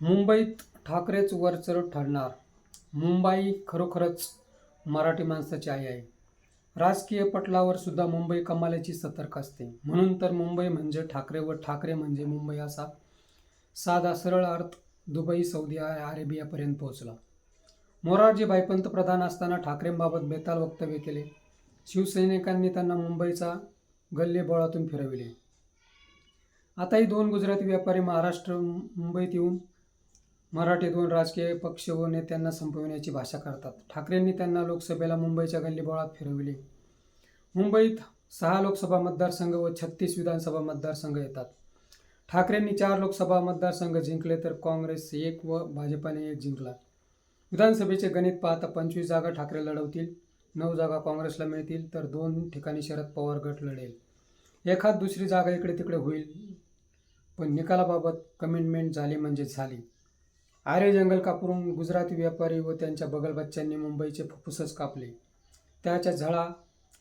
मुंबईत ठाकरेच वरचढ ठरणार. मुंबई खरोखरच मराठी माणसाची आई आहे. राजकीय पटलावर सुद्धा मुंबई कमालीची सतर्क असते. म्हणून तर मुंबई म्हणजे ठाकरे व ठाकरे म्हणजे मुंबई असा साधा सरळ अर्थ दुबई सौदी अरेबियापर्यंत पोहोचला. मोरारजीभाई पंतप्रधान असताना ठाकरेंबाबत बेताल वक्तव्य केले. शिवसैनिकांनी त्यांना मुंबईचा गल्लेबोळातून फिरविले. आताही दोन गुजराती व्यापारी महाराष्ट्र मुंबईत येऊन मराठीतून राजकीय पक्ष व नेत्यांना संपविण्याची भाषा करतात. ठाकरेंनी त्यांना लोकसभेला मुंबईच्या गल्लीबोळात फिरविले. मुंबईत सहा लोकसभा मतदारसंघ व छत्तीस विधानसभा मतदारसंघ येतात. ठाकरेंनी चार लोकसभा मतदारसंघ जिंकले तर काँग्रेस एक व भाजपाने एक जिंकला. विधानसभेचे गणित पाहता पंचवीस जागा ठाकरे लढवतील नऊ जागा काँग्रेसला मिळतील तर दोन ठिकाणी शरद पवार गट लढेल. एखाद दुसरी जागा इकडे तिकडे होईल पण निकालाबाबत कमिटमेंट झाली म्हणजे झाली. आर्य जंगल कापरून गुजराती व्यापारी व त्यांच्या बगलबच्च्यांनी मुंबईचे फुफ्फुसच कापले. त्याच्या झळा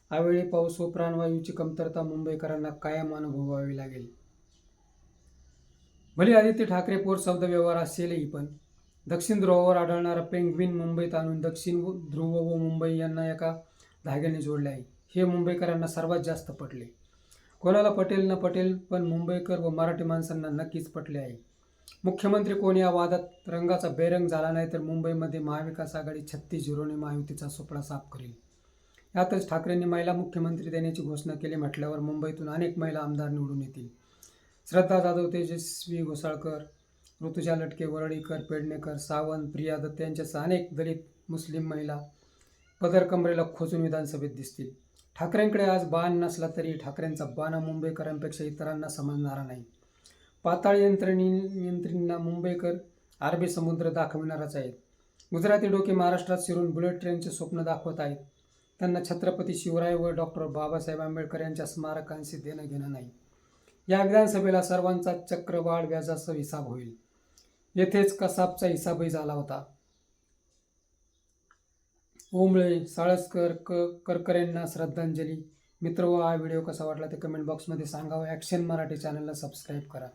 अवेळी पाऊस व प्राणवायूची कमतरता मुंबईकरांना कायम अनुभवावी लागेल. भले आदित्य ठाकरे पोर शब्द व्यवहार असेलही पण दक्षिण ध्रुवावर आढळणारा पेंग्विन मुंबईत आणून दक्षिण ध्रुव व मुंबई यांना एका धाग्याने जोडले आहे. हे मुंबईकरांना सर्वात जास्त पटले. कोणाला पटेल न पटेल पण मुंबईकर व मराठी माणसांना नक्कीच पटले आहे. मुख्यमंत्री कोण? या वादात रंगाचा बेरंग झाला नाही तर मुंबईमध्ये महाविकास आघाडी छत्तीस झिरोने महायुतीचा सुपडा साफ करेल. यातच ठाकरेंनी महिला मुख्यमंत्री देण्याची घोषणा केली म्हटल्यावर मुंबईतून अनेक महिला आमदार निवडून येतील. श्रद्धा जाधव तेजस्वी घोसाळकर ऋतुजा लटके वरळीकर पेडणेकर सावंत प्रिया दत्त यांच्यासह अनेक दलित मुस्लिम महिला पदर कमरेला खोचून विधानसभेत दिसतील. ठाकरेंकडे आज बाण नसला तरी ठाकरेंचा बाणा मुंबईकरांपेक्षा इतरांना समजणारा नाही. पाताळ यंत्रणी यंत्रींना मुंबईकर अरबी समुद्र दाखविणारच आहेत. गुजराती डोके महाराष्ट्रात शिरून बुलेट ट्रेनचे स्वप्न दाखवत आहेत. त्यांना छत्रपती शिवराय व डॉक्टर बाबासाहेब आंबेडकर यांच्या स्मारकांशी देणं घेणं नाही. या विधानसभेला सर्वांचा चक्रवाढ व्याजाचा हिसाब होईल. येथेच कसाबचा हिसाबही झाला होता. ओंबळे साळसकर क करकरेंना श्रद्धांजली. मित्र व हा व्हिडिओ कसा वाटला ते कमेंट बॉक्समध्ये सांगावं ॲक्शन मराठी चॅनलला सबस्क्राईब करा.